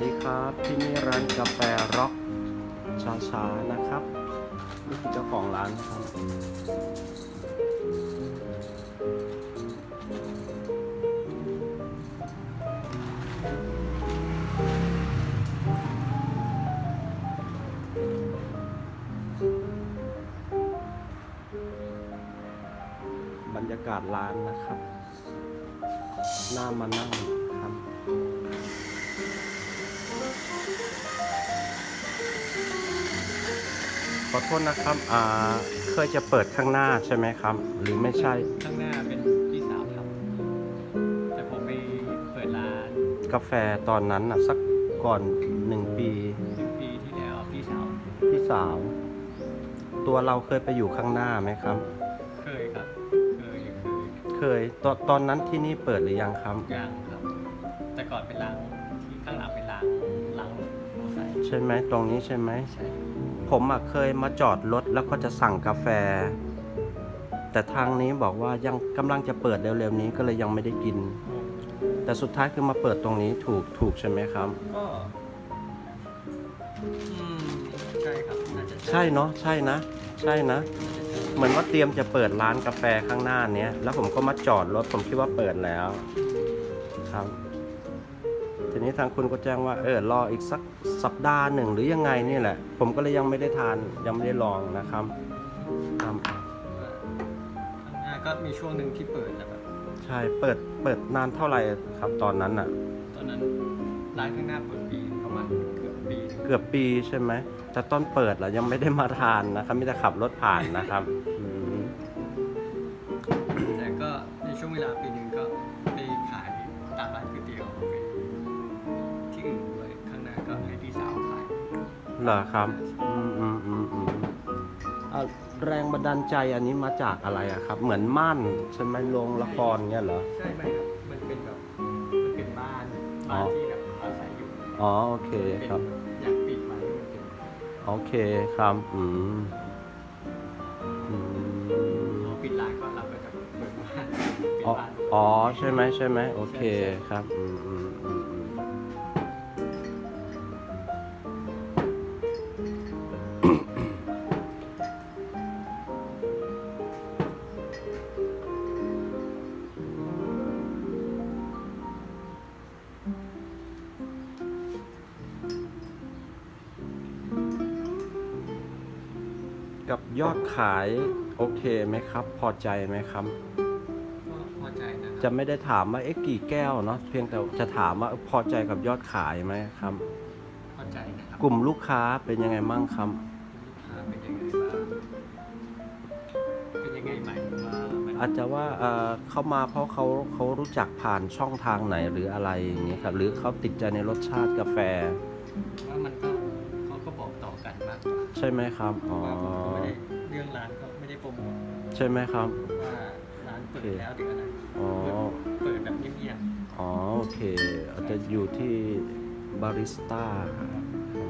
ดีครับที่นี่ร้าแฟร็อกช้าๆนะครับนี่คือเจ้าของร้านครับบรรยากาศร้านนะครับน่ามานั่งครับ ขอโทษนะครับอ่าเคยจะเปิดข้างหน้าใช่ไหมครับ หรือไม่ใช่ ข้างหน้าเป็นพี่สาวทำแต่ผมไปเปิดร้านกาแฟตอนนั้นน่ะ สักก่อนหนึ่งปีหนึ่งปีที่แล้วพี่สาวพี่สาว ตัวเราเคยไปอยู่ข้างหน้าไหมครับ เคยครับ เคยเคยเคยตอนตอนนั้นที่นี่เปิดหรือยังครับยังครับ แต่ก่อนเป็นร้านที่ข้างหลังเป็น ช่ไหมตรงนี้ใช่ไหม ใช่ ผมอะเคยมาจอดรถแล้วก็จะสั่งกาแฟ แต่ทางนี้บอกว่ายังกำลังจะเปิดเร็วๆนี้ก็เลยยังไม่ได้กิน แต่สุดท้ายคือมาเปิดตรงนี้ถูกถูกใช่ไหมครับ ก็ อืม ใช่ครับ น่าจะใช่เนาะใช่นะ ใช่นะ เหมือนว่าเตรียมจะเปิดร้านกาแฟข้างหน้าเนี้ยแล้วผมก็มาจอดรถผมคิดว่าเปิดแล้ว ครับที นี้ทางคุณก็แจ้งว่าเออรออีกสักสัปดาห์หนึ่งหรือยังไงนี่แหละ ผมก็เลยยังไม่ได้ทานยังไม่ได้ลองนะครับครับข้างหน้าก็มีช่วงหนึ่งที่เปิดแต่แบบใช่เปิดเปิดนานเท่าไหร่ครับตอนนั้นอะ ตอนนั้นร้านข้างหน้าเปิดปีประมาณเกือบปีหนึ่งเกือบปีใช่ไหมแต่ตอนเปิดเรายังไม่ได้มาทานนะครับไม่ได้ขับรถผ่านนะครับอืมแต่ก็ในช่วงเวลาปีหนึ่งก็ไปขายตามร้านก๋วยเตี๋ยว เหรอครับอืมอืมอืมอืมอะแรงบันดาลใจอันนี้มาจากอะไรอะครับ เหมือนม่านใช่ไหมโรงละครเงี้ยเหรอ ใช่ไหมครับมันเป็นแบบมันเป็นบ้านบ้านที่แบบอาศัยอยู่อ๋อโอเคเป็นครับ อยากปิดไว้มันเป็นโอเคครับอืมอืมพอปิดร้านก็เราก็จะเปิดบ้านปิดอ๋อบ้าน อ๋อใช่ไหมใช่ไหมโอเคครับอืม กับยอดขายโอเคไหมครับ พอใจไหมครับ ก็พอใจนะคจะรับไม่ได้ถามว่าเอ๊ะกี่แก้วเนาะเพียงแต่จะถามว่าพอใจกับยอดขายไหมครับ พอใจนะครับกลุ่มลูกค้าเป็นยังไงมั่งครับ ลูกค้าเป็นยังไงบ้างเป็นยังไงหมายถึงว่ามันอาจจะว่าเอ่อเขามาเพราะเขาเขารู้จักผ่านช่องทางไหนหรืออะไรอย่างเงี้ยครับหรือเขาติดใจในรสชาติกาแฟ ว่ามันก็เขาก็บอกต่อกันมากกว่าใช่ไหมครับอ๋อว่าผมก็ไม่ได้เรื่องร้านก็ไม่ได้โปรโมทใช่ไหมครับ ว่าร้านเปิดแล้วหรืออะไรอ๋อ เปิดแบบเงียบอ๋อ โอเค อาจจะอยู่ที่บาริสต้าครับอื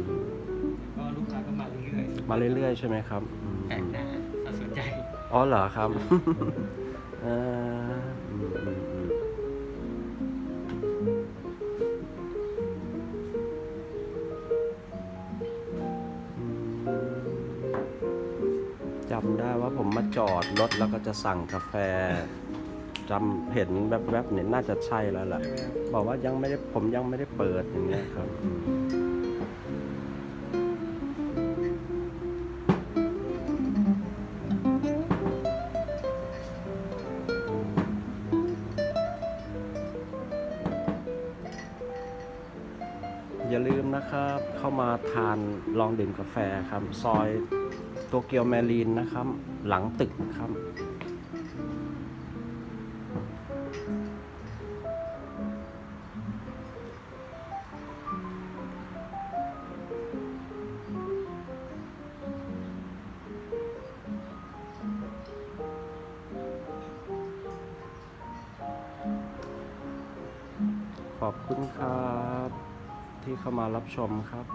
มๆก็ลูกค้าก็มาเรื่อยๆมาเรื่อยๆใช่ไหมครับอืมแปลกหน้าถ้าสนใจ อ๋อเหรอครับ เออ ได้ว่าผมมาจอดรถแล้วก็จะสั่งกาแฟจำเห็นแวบๆเนี่ยน่าจะใช่แล้วล่ะใช่ไหมครับอกว่ายังไม่ได้ผมยังไม่ได้เปิดอย่างเงี้ยครับอย่าลืมนะครับเข้ามาทานลองดื่มกาแฟครับ ซอย โตเกียวแมรีนนะครับ หลังตึกครับขอบคุณครับ ที่เข้ามารับชมครับ